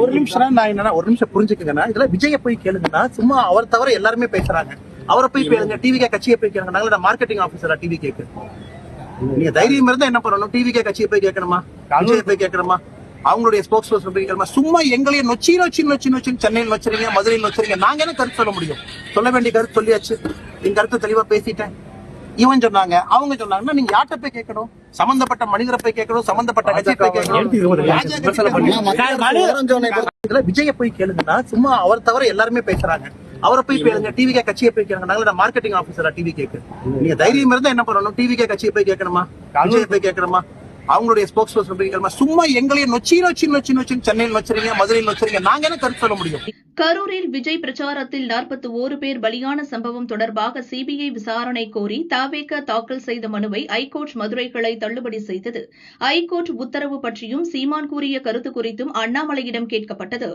ஒரு நிமிஷம் நான் என்னன்னா ஒரு நிமிஷம் புரிஞ்சுக்கங்கண்ணா. இதுல விஜய போய் கேளுங்கண்ணா. சும்மா அவர் தவிர எல்லாருமே பேசுறாங்க. அவரை போய் கேளுங்க. டிவி கட்சியை போய் கேளுங்க நாங்கள மார்க்கெட்டிங் ஆபீசரா டிவி கேக்கு. நீங்க தைரியம் இருந்தா என்ன பண்ணணும்? டிவி கட்சியை போய் கேட்கணுமா? விஜய போய் கேட்கணுமா? அவங்களுடைய ஸ்போக்ஸ் பர்சன் போய் கேட்கணுமா? சும்மா எங்களையே நொச்சி நொச்சி நொச்சி நொச்சி சென்னையில் வச்சிருக்கீங்க மதுரையில் வச்சிருக்கீங்க நாங்க என்ன கருத்து சொல்ல முடியும்? சொல்ல வேண்டிய கருத்து சொல்லியாச்சு. என் கருத்து தெளிவா பேசிட்டேன். இவன் சொன்னாங்க அவங்க சொன்னாங்கன்னா நீங்க யார்கிட்ட போய் கேட்கணும்? சம்பந்தப்பட்ட மனிதரை போய் கேட்கணும் சம்பந்தப்பட்ட கட்சியை விஜய போய் கேளுங்கண்ணா சும்மா அவர் தவிர எல்லாருமே பேசுறாங்க. அவரை போய் கேளுங்க டிவி கட்சியை போய் கேளுங்க. நாங்கள மார்க்கெட்டிங் ஆபீசரா டிவி கேக்கு நீங்க தைரியம் இருந்தா என்ன பண்ணணும்? டிவி கட்சியை போய் கேட்கணுமா? விஜய போய் கேட்கணுமா? அவங்களுடைய ஸ்போக்ஸ் பர்சன் போய் கேட்கணுமா? சும்மா எங்களையே நொச்சி நொச்சி நொச்சி நொச்சி சென்னையில் வச்சிருக்கீங்க மதுரையில் வச்சிருக்கீங்க நாங்க என்ன கருத்து சொல்ல முடியும்? கரூரில் விஜய் பிரச்சாரத்தில் நாற்பத்தி ஓரு பேர் பலியான சம்பவம் தொடர்பாக சிபிஐ விசாரணை கோரி தாவேக தாக்கல் செய்த மனுவை ஐகோர்ட் மதுரை கிளை தள்ளுபடி செய்தது. ஐகோர்ட் உத்தரவு பற்றியும் சீமான் கூறிய கருத்து குறித்தும் அண்ணாமலையிடம் கேட்கப்பட்டது.